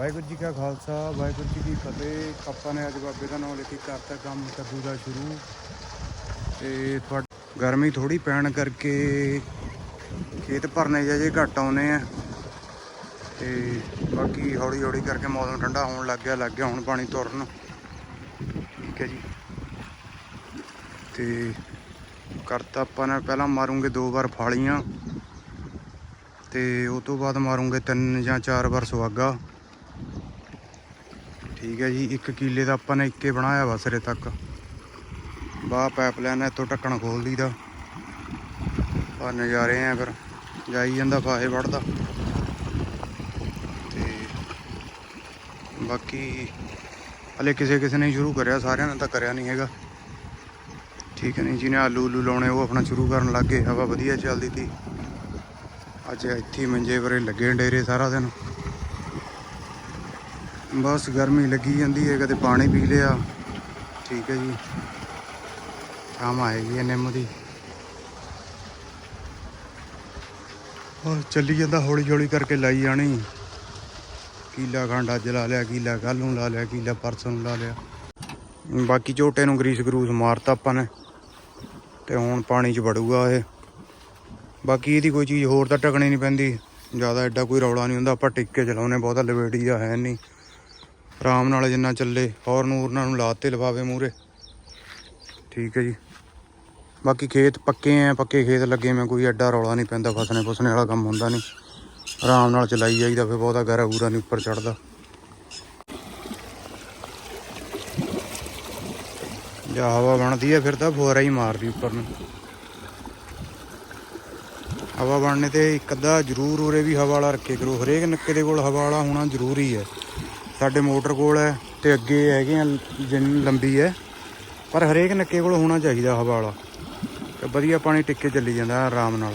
ਵਾਹਿਗੁਰੂ ਜੀ ਕਾ ਖਾਲਸਾ, ਵਾਹਿਗੁਰੂ ਜੀ ਕੀ ਫਤਿਹ। ਆਪਾਂ ਨੇ ਅੱਜ ਬਾਬੇ ਦਾ ਨਾਮ ਲੈ ਕੇ ਕਰਤਾ ਕੰਮ ਕੱਦੂ ਦਾ ਸ਼ੁਰੂ। ਤੇ ਤੁਹਾਡ ਗਰਮੀ ਥੋੜੀ ਪੈਣ ਕਰਕੇ ਖੇਤ ਭਰਨੇ ਜਾਂ ਜੇ ਘੱਟ ਆਉਨੇ ਆ। ਤੇ ਬਾਕੀ ਹੌਲੀ ਹੌਲੀ ਕਰਕੇ ਮੌਸਮ ਠੰਡਾ ਹੋਣ ਲੱਗ ਗਿਆ ਲੱਗ ਗਿਆ ਹੁਣ ਪਾਣੀ ਤੁਰਨ। ਠੀਕ ਹੈ ਜੀ। ਤੇ ਕਰਤਾ ਆਪਾਂ ਨੇ ਪਹਿਲਾਂ ਮਾਰੂੰਗੇ ਦੋ ਵਾਰ ਫਾਲੀਆਂ। ਤੇ ਉਸ ਤੋਂ ਬਾਅਦ ਮਾਰੂੰਗੇ ਤਿੰਨ ਜਾਂ ਚਾਰ ਵਾਰ ਸੁਹਾਗਾ। ਠੀਕ ਹੈ ਜੀ, ਇੱਕ ਕੀਲੇ ਦਾ ਆਪਾਂ ਨੇ ਇੱਕੇ ਬਣਾਇਆ ਵਾ ਸਿਰੇ ਤੱਕ। ਬਾਹ ਪਾਈਪਲਾਈਨ ਇੱਥੋਂ ਢੱਕਣ ਖੋਲ ਦੀਦਾ ਆ ਨਜ਼ਾਰੇ ਆ ਫਿਰ, ਜਾਈ ਜਾਂਦਾ ਫਾਹੇ ਵੜਦਾ ਤੇ ਬਾਕੀ ਹਲੇ ਕਿਸੇ ਕਿਸੇ ਨੇ ਸ਼ੁਰੂ ਕਰਿਆ, ਸਾਰਿਆਂ ਨੇ ਤਾਂ ਕਰਿਆ ਨਹੀਂ ਹੈਗਾ। ਠੀਕ ਹੈ ਨਹੀਂ, ਜਿਹਨੇ ਆਲੂ ਉਲੂ ਲਾਉਣੇ, ਉਹ ਆਪਣਾ ਸ਼ੁਰੂ ਕਰਨ ਲੱਗ ਗਏ। ਹਵਾ ਵਧੀਆ ਚੱਲਦੀ ਤੀ। ਅੱਜ ਇੱਥੇ ਮੰਜੇ ਵਰੇ ਲੱਗੇ ਡੇਰੇ ਸਾਰਾ ਦਿਨ। ਬਸ ਗਰਮੀ ਲੱਗੀ ਜਾਂਦੀ ਹੈ, ਕਦੇ ਪਾਣੀ ਪੀ ਲਿਆ। ਠੀਕ ਹੈ ਜੀ। ਸ਼ਾਮ ਆਏਗੀ ਹੈ ਨਿੰਮ ਦੀ ਹੋਰ ਚੱਲੀ ਜਾਂਦਾ ਹੌਲੀ ਹੌਲੀ ਕਰਕੇ ਲਾਈ ਜਾਣੀ। ਕੀਲਾ ਖੰਡ ਅੱਜ ਲਾ ਲਿਆ, ਕੀਲਾ ਕੱਲ ਨੂੰ ਲਾ ਲਿਆ, ਕੀਲਾ ਪਰਸੋਂ ਨੂੰ ਲਾ ਲਿਆ। ਬਾਕੀ ਝੋਟੇ ਨੂੰ ਗਰੀਸ ਗਰੂਸ ਮਾਰਤਾ ਆਪਾਂ ਨੇ, ਤੇ ਹੁਣ ਪਾਣੀ 'ਚ ਵੜੂਗਾ ਇਹ। ਬਾਕੀ ਇਹਦੀ ਕੋਈ ਚੀਜ਼ ਹੋਰ ਤਾਂ ਟਕਣੀ ਨਹੀਂ ਪੈਂਦੀ। ਜ਼ਿਆਦਾ ਐਡਾ ਕੋਈ ਰੌਲਾ ਨਹੀਂ ਹੁੰਦਾ, ਆਪਾਂ ਟਿੱਕੇ ਚਲਾਉਨੇ ਬਹੁਤਾ ਲਵੇੜੀ ਦਾ ਹੈ ਨਹੀਂ। ਆਰਾਮ ਨਾਲ ਜਿੰਨਾ ਚੱਲੇ, ਹੋਰ ਨੂੰ ਉਹਨਾਂ ਨੂੰ ਲਾਤੇ ਲਵਾਵੇ ਮੂਰੇ ਠੀਕ ਹੈ ਜੀ। ਬਾਕੀ ਖੇਤ ਪੱਕੇ ਆ ਪੱਕੇ ਖੇਤ ਲੱਗੇ ਮੈਂ, ਕੋਈ ਐਡਾ ਰੌਲਾ ਨਹੀਂ ਪੈਂਦਾ, ਫਸਣੇ ਫਸਣੇ ਵਾਲਾ ਕੰਮ ਹੁੰਦਾ ਨਹੀਂ। ਆਰਾਮ ਨਾਲ ਚਲਾਈ ਜਾਈਦਾ, ਫਿਰ ਬਹੁਤਾ ਗਹਿਰਾ ਗੂਰਾ ਨਹੀਂ ਉੱਪਰ ਚੜਦਾ। ਜਾਂ ਹਵਾ ਬਣਦੀ ਹੈ ਫਿਰ ਤਾਂ ਫੁਆਰਾ ਹੀ ਮਾਰਦੀ ਉੱਪਰ ਨੂੰ। ਹਵਾ ਬਣਨੇ ਤੇ ਇੱਕ ਅੱਧਾ ਜ਼ਰੂਰ ਉਰੇ ਵੀ ਹਵਾ ਵਾਲਾ ਰੱਖੇ ਕਰੋ। ਹਰੇਕ ਨੱਕੇ ਦੇ ਕੋਲ ਹਵਾ ਵਾਲਾ ਹੋਣਾ ਜ਼ਰੂਰੀ ਹੈ ਸਾਡੇ ਮੋਟਰ ਕੋਲ ਹੈ ਤੇ ਅੱਗੇ ਹੈਗੇ ਆ, ਜਿੰਨ ਲੰਬੀ ਹੈ। ਪਰ ਹਰੇਕ ਨੱਕੇ ਕੋਲ ਹੋਣਾ ਚਾਹੀਦਾ ਹਵਾ ਵਾਲਾ। ਤੇ ਵਧੀਆ ਪਾਣੀ ਟਿੱਕੇ ਚੱਲੀ ਜਾਂਦਾ ਆਰਾਮ ਨਾਲ।